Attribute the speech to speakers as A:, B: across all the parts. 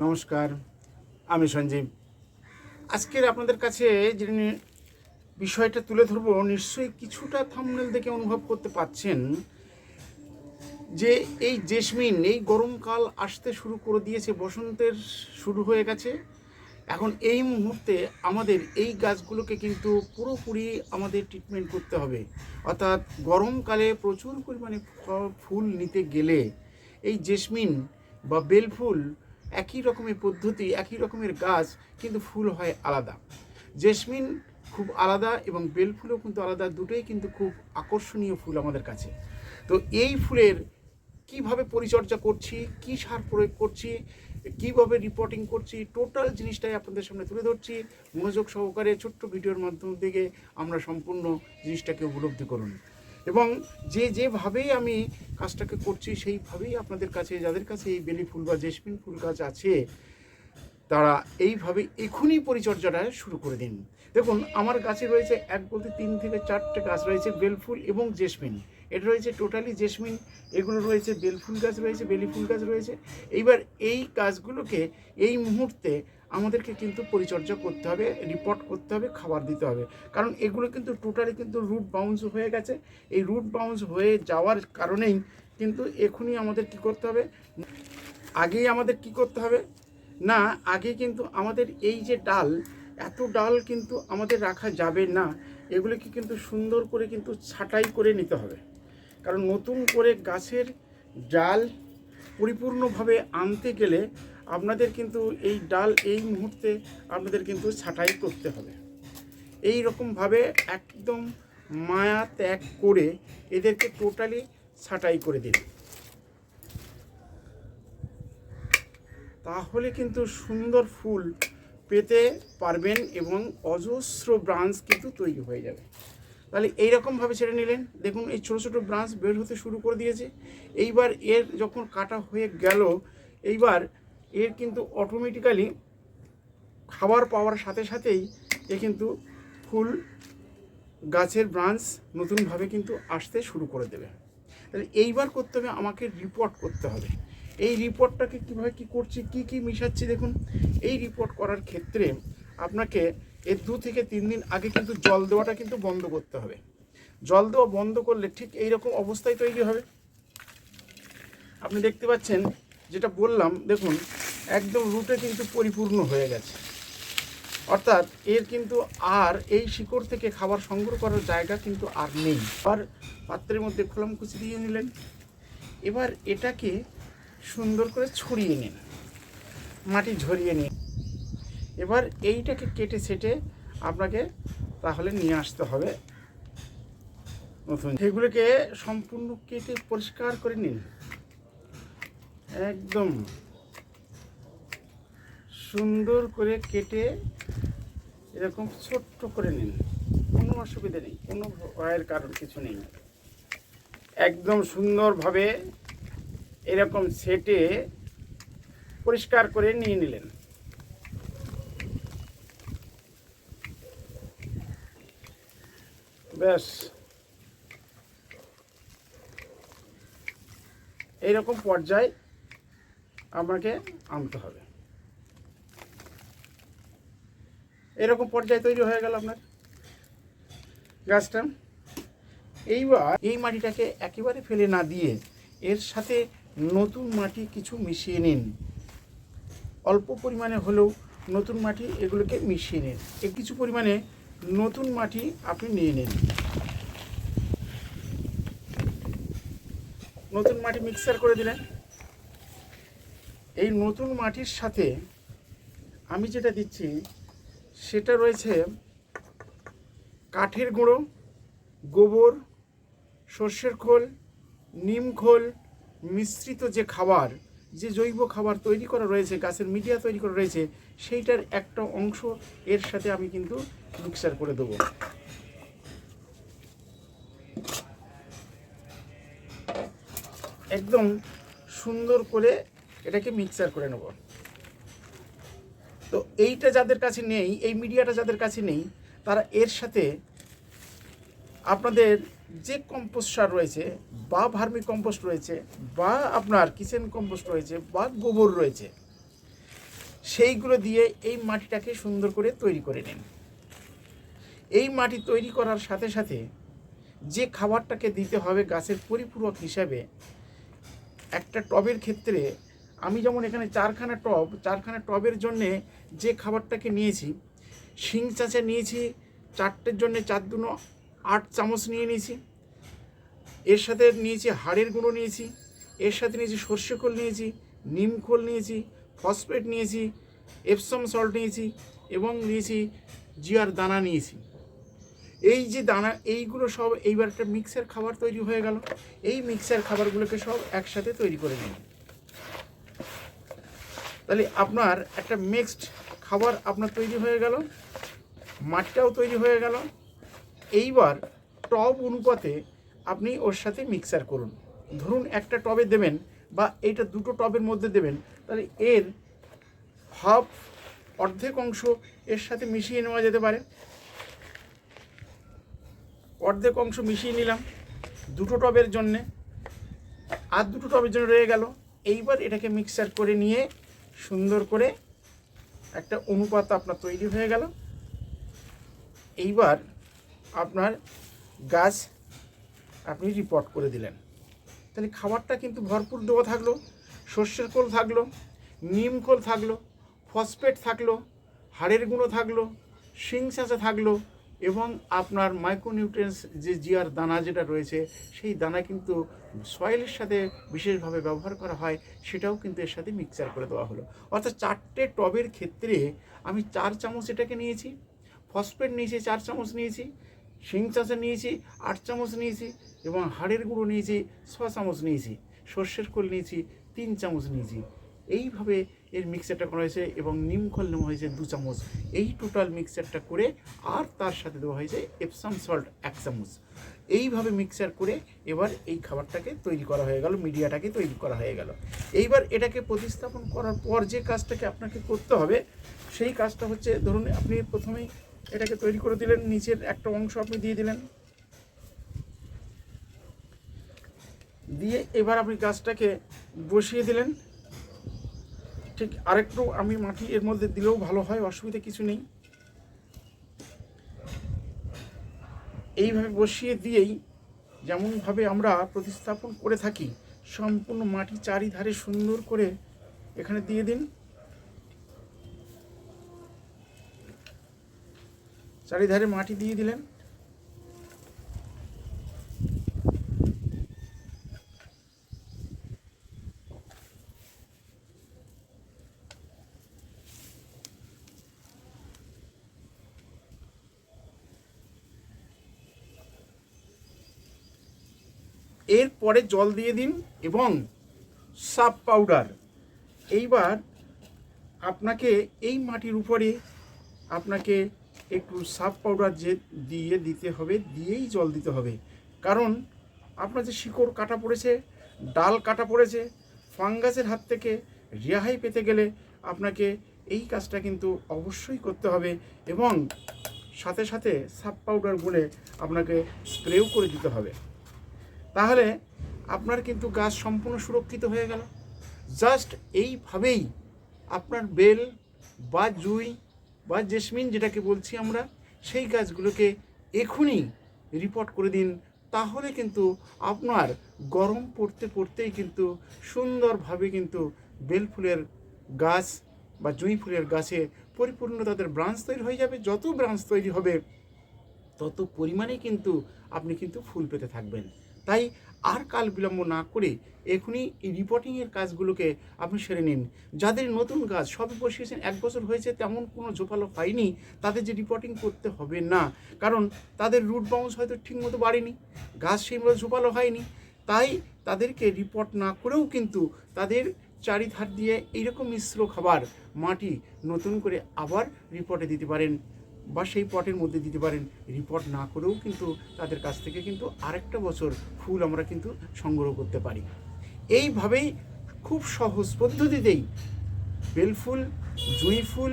A: নমস্কার, আমি সঞ্জীব। আজকের আপনাদের কাছে যে বিষয়টা তুলে ধরবো, নিশ্চয়ই কিছুটা থামনেল দেখে অনুভব করতে পাচ্ছেন যে এই জেসমিন, এই গরমকাল আসতে শুরু করে দিয়েছে, বসন্তের শুরু হয়ে গেছে। এখন এই মুহূর্তে আমাদের এই গাছগুলোকে কিন্তু পুরোপুরি আমাদের ট্রিটমেন্ট করতে হবে। অর্থাৎ গরমকালে প্রচুর পরিমাণে ফুল নিতে গেলে এই জেসমিন বা বেল ফুল একই রকমের পদ্ধতি, একই রকমের গাছ, কিন্তু ফুল হয় আলাদা। জেসমিন খুব আলাদা এবং বেল ফুলও কিন্তু আলাদা, দুটোই কিন্তু খুব আকর্ষণীয় ফুল আমাদের কাছে। তো এই ফুলের কীভাবে পরিচর্যা করছি, কি সার প্রয়োগ করছি, কীভাবে রিপোর্টিং করছি টোটাল জিনিসটাই আপনাদের সামনে তুলে ধরছি। মনোযোগ সহকারে ছোট্ট ভিডিওর মাধ্যম থেকে আমরা সম্পূর্ণ জিনিসটাকে উপলব্ধি করুন। এবং যে যেভাবেই আমি কাজটাকে করছি, সেইভাবেই আপনাদের কাছে, যাদের কাছে এই বেলি ফুল বা জেসমিন ফুল গাছ আছে, তারা এইভাবে এখনই পরিচর্যাটা শুরু করে দিন। দেখুন, আমার গাছে রয়েছে এক বলতে তিন থেকে চারটে গাছ রয়েছে বেলফুল এবং জেসমিন। এটা রয়েছে টোটালি জেসমিন, এগুলো রয়েছে বেলফুল গাছ রয়েছে, বেলি ফুল গাছ রয়েছে। এইবার এই গাছগুলোকে এই মুহূর্তে আমাদেরকে কিন্তু পরিচর্যা করতে হবে রিপোর্ট করতে হবে, খাবার দিতে হবে। কারণ এগুলো কিন্তু টোটালি কিন্তু রুট বাউন্স হয়ে গেছে। এই রুট বাউন্স হয়ে যাওয়ার কারণেই কিন্তু এখনই আমাদের কি করতে হবে? আগেই আমাদের কি করতে হবে? না আগে কিন্তু আমাদের এই যে ডাল, এত ডাল কিন্তু আমাদের রাখা যাবে না। এগুলোকে কিন্তু সুন্দর করে কিন্তু ছাঁটাই করে নিতে হবে। কারণ নতুন করে গাছের ডাল পরিপূর্ণভাবে আনতে গেলে আপনাদের কিন্তু এই ডাল এই মুহূর্তে আপনাদের কিন্তু ছাঁটাই করতে হবে। এই রকমভাবে একদম মায়া ত্যাগ করে এদেরকে টোটালি ছাঁটাই করে দিন। তাহলে কিন্তু সুন্দর ফুল পেতে পারবেন এবং অজস্র ব্রাঞ্চ কিন্তু তৈরি হয়ে যাবে। তাহলে এইরকমভাবে ছেড়ে নিলেন। দেখুন, এই ছোটো ছোটো ব্রাঞ্চ বের হতে শুরু করে দিয়েছে। এইবার এর যখন কাটা হয়ে গেল, এইবার এর কিন্তু অটোমেটিক্যালি খাবার পাওয়ার সাথে সাথেই এ কিন্তু ফুল গাছের ব্রাঞ্চ নতুনভাবে কিন্তু আসতে শুরু করে দেবে। তাহলে এইবার করতে হবে আমাকে রিপোর্ট করতে হবে। এই রিপোর্টটাকে কীভাবে কী করছি, কী কী মিশাচ্ছি দেখুন। এই রিপোর্ট করার ক্ষেত্রে আপনাকে এর দু থেকে তিন দিন আগে কিন্তু জল দেওয়াটা কিন্তু বন্ধ করতে হবে। জল দেওয়া বন্ধ করলে ঠিক এই রকম অবস্থায় তৈরি হবে। আপনি দেখতে পাচ্ছেন যেটা বললাম, দেখুন, একদম রুটে কিন্তু পরিপূর্ণ হয়ে গেছে। অর্থাৎ এর কিন্তু আর এই শিকড় থেকে খাবার সংগ্রহ করার জায়গা কিন্তু আর নেই। আর পাত্রের মধ্যে খোলাম কুচি দিয়ে নিলেন। এবার এটাকে সুন্দর করে ছড়িয়ে নিন। মাটি ঝরিয়ে নিন। এবার এইটাকে কেটে সেটে আপনাকে তাহলে নিয়ে আসতে হবে। নতুন। সেগুলোকে সম্পূর্ণ কেটে পরিষ্কার করে নিন। একদম। সুন্দর করে কেটে এরকম ছোট্ট করে নিন। কোনো অসুবিধা নেই, কোনো ভয়ের কারণ কিছু নেই। একদম সুন্দরভাবে এরকম সেটে পরিষ্কার করে নিয়ে নিলেন। ব্যাস। এইরকম পর্যায়ে আপনাকে আনতে হবে। এরকম পর্যায়ে তৈরি হয়ে গেল আপনার গাছটা। এইবার এই মাটিটাকে একেবারে ফেলে না দিয়ে এর সাথে নতুন মাটি কিছু মিশিয়ে নিন। অল্প পরিমাণে হলেও নতুন মাটি এগুলোকে মিশিয়ে নিন। এ কিছু পরিমাণে নতুন মাটি আপনি নিয়ে নিন। নতুন মাটি মিক্সার করে দিলেন। এই নতুন মাটির সাথে আমি যেটা দিচ্ছি, সেটা রয়েছে কাঠের গুঁড়ো, গোবর, সর্ষের খোল, নিম খোল, মিশ্রিত যে খাবার, যে জৈব খাবার তৈরি করা রয়েছে, গাছের মিডিয়া তৈরি করা রয়েছে, সেইটার একটা অংশ এর সাথে আমি কিন্তু মিক্সার করে দেবো। একদম সুন্দর করে এটাকে মিক্সার করে নেব। তো এইটা যাদের কাছে নেই, এই মিডিয়াটা যাদের কাছে নেই, তারা এর সাথে আপনাদের যে কম্পোস্ট সার রয়েছে, বা ভার্মি কম্পোস্ট রয়েছে, বা আপনার কিচেন কম্পোস্ট রয়েছে, বা গোবর রয়েছে, সেইগুলো দিয়ে এই মাটিটাকে সুন্দর করে তৈরি করে নিন। এই মাটি তৈরি করার সাথে সাথে যে খাবারটাকে দিতে হবে গাছের পরিপূরক হিসাবে, একটা টবের ক্ষেত্রে আমি যেমন এখানে চারখানা টব, চারখানা টবের জন্যে যে খাবারটাকে নিয়েছি, শিং চাঁচা নিয়েছি, চারটের জন্যে চার দুনো আট চামচ নিয়ে নিয়েছি, এর সাথে নিয়েছি হাড়ের গুঁড়ো নিয়েছি, এর সাথে নিয়েছি সর্ষে খোল নিয়েছি, নিম খোল নিয়েছি, ফসফেট নিয়েছি এপসম সল্ট নিয়েছি এবং নিয়েছি জিয়ার দানা নিয়েছি। এই যে দানা, এইগুলো সব এইবার একটা মিক্সার খাবার তৈরি হয়ে গেল। এই মিক্সার খাবারগুলোকে সব একসাথে তৈরি করে নিন তাহলে আপনার একটা মিক্সড খাবার আপনার তৈরি হয়ে গেল মাটিটাও তৈরি হয়ে গেল। এইবার টব অনুপাতে আপনি ওর সাথে মিক্সার করুন। ধরুন একটা টবে দেবেন বা এইটা দুটো টবের মধ্যে দেবেন, তাহলে এর হাফ অর্ধেক অংশ এর সাথে মিশিয়ে নেওয়া যেতে পারে। অর্ধেক অংশ মিশিয়ে নিলাম দুটো টবের জন্যে। আর দুটো টবের জন্য রয়ে গেল। এইবার এটাকে মিক্সার করে নিয়ে সুন্দর করে একটা অনুপাত আপনার তৈরি হয়ে গেল। এইবার আপনার গাছ আপনি রিপোর্ট করে দিলেন। তাহলে খাবারটা কিন্তু ভরপুর দেওয়া থাকল, সর্ষের কোল থাকল, নিম কোল থাকল ফসফেট থাকল, হাড়ের গুঁড়ো থাকল, শিং থাকল এবং আপনার মাইক্রোনিউট্রিয়েন্টস যে জিয়ার দানা যেটা রয়েছে, সেই দানা কিন্তু সয়েলের সাথে বিশেষভাবে ব্যবহার করা হয়, সেটাও কিন্তু এর সাথে মিক্সচার করে দেওয়া হলো। অর্থাৎ চারটে টবের ক্ষেত্রে আমি চার চামচ এটাকে নিয়েছি ফসফেট নিয়েছি, চার চামচ নিয়েছি, শিং চাষা নিয়েছি, আট চামচ নিয়েছি এবং হাড়ের গুঁড়ো নিয়েছি, ছ চামচ নিয়েছি, সর্ষের খোল নিয়েছি, তিন চামচ নিয়েছি। এইভাবে এর মিক্সারটা করা হয়েছে এবং নিম খোল নেওয়া হয়েছে দু চামচ। এই টোটাল মিক্সারটা করে আর তার সাথে দেওয়া হয়েছে এপসাম সল্ট এক চামচ। এইভাবে মিক্সার করে এবার এই খাবারটাকে তৈরি করা হয়ে গেল, মিডিয়াটাকে তৈরি করা হয়ে গেল। এইবার এটাকে প্রতিস্থাপন করার পর যে কাজটাকে আপনাকে করতে হবে, সেই কাজটা হচ্ছে, ধরুন আপনি প্রথমেই এটাকে তৈরি করে দিলেন, নিচের একটা অংশ আপনি দিয়ে দিলেন। দিয়ে এবার আপনি গাছটাকে বসিয়ে দিলেন। ঠিক আরেকটু আমি মাটি এর মধ্যে দিলেও ভালো হয়, অসুবিধা কিছু নেই। এইভাবে বসিয়ে দিয়েই যেমনভাবে আমরা প্রতিস্থাপন করে থাকি, সম্পূর্ণ মাটি চারিধারে সুন্দর করে এখানে দিয়ে দিন। চারিধারে মাটি দিয়ে দিলেন। এরপরে জল দিয়ে দিন এবং সাব পাউডার। এইবার আপনাকে এই মাটির উপরে আপনাকে একটু সাব পাউডার যে দিয়ে দিতে হবে, দিয়েই জল দিতে হবে। কারণ আপনার যে শিকড় কাটা পড়েছে, ডাল কাটা পড়েছে, ফাঙ্গাসের হাত থেকে রেহাই পেতে গেলে আপনাকে এই কাজটা কিন্তু অবশ্যই করতে হবে এবং সাথে সাথে সাব পাউডার গুলে আপনাকে স্প্রেও করে দিতে হবে। তাহলে আপনার কিন্তু গাছ সম্পূর্ণ সুরক্ষিত হয়ে গেল। জাস্ট এইভাবেই আপনার বেল বা জুই বা জেসমিন যেটাকে বলছি আমরা, সেই গাছগুলোকে এখনই রিপোর্ট করে দিন। তাহলে কিন্তু আপনার গরম পড়তে পড়তেই কিন্তু সুন্দরভাবে কিন্তু বেল ফুলের গাছ বা জুঁই ফুলের গাছে পরিপূর্ণ তাদের ব্রাঞ্চ তৈরি হয়ে যাবে। যত ব্রাঞ্চ তৈরি হবে, তত পরিমাণে কিন্তু আপনি কিন্তু ফুল পেতে থাকবেন। তাই আর কাল বিলম্ব না করে এখনই এই রিপোর্টিংয়ের কাজগুলোকে আপনি সেরে নিন। যাদের নতুন গাছ সবে বসিয়েছেন, এক বছর হয়েছে, তেমন কোনো জোপালো হয়নি তাদের যে রিপোর্টিং করতে হবে না। কারণ তাদের রুট বাউন্স হয়তো ঠিকমতো বাড়েনি, গাছ সেইভাবে জোপালো হয়নি, তাই তাদেরকে রিপোর্ট না করেও কিন্তু তাদের চারিধার দিয়ে এইরকম মিশ্র খাবার মাটি নতুন করে আবার রিপোর্টে দিতে পারেন। বা সেই পটের মধ্যে দিতে পারেন রিপোর্ট না করেও কিন্তু তাদের কাছ থেকে কিন্তু আরেকটা বছর ফুল আমরা কিন্তু সংগ্রহ করতে পারি। এইভাবেই খুব সহজ পদ্ধতিতেই বেলফুল জুঁই ফুল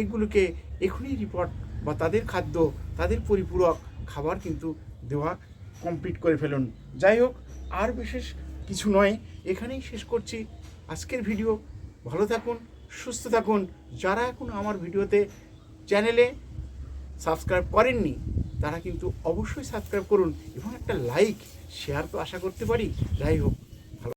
A: এগুলোকে এখনই রিপোর্ট বা তাদের খাদ্য, তাদের পরিপূরক খাবার কিন্তু দেওয়া কমপ্লিট করে ফেলুন। যাই হোক, আর বিশেষ কিছু নয়, এখানেই শেষ করছি আজকের ভিডিও ভালো থাকুন, সুস্থ থাকুন। যারা এখন আমার ভিডিওতে চ্যানেলে সাবস্ক্রাইব করেননি, তারা কিন্তু অবশ্যই সাবস্ক্রাইব করুন এবং একটা লাইক শেয়ার তো আশা করতে পারি। যাই হোক।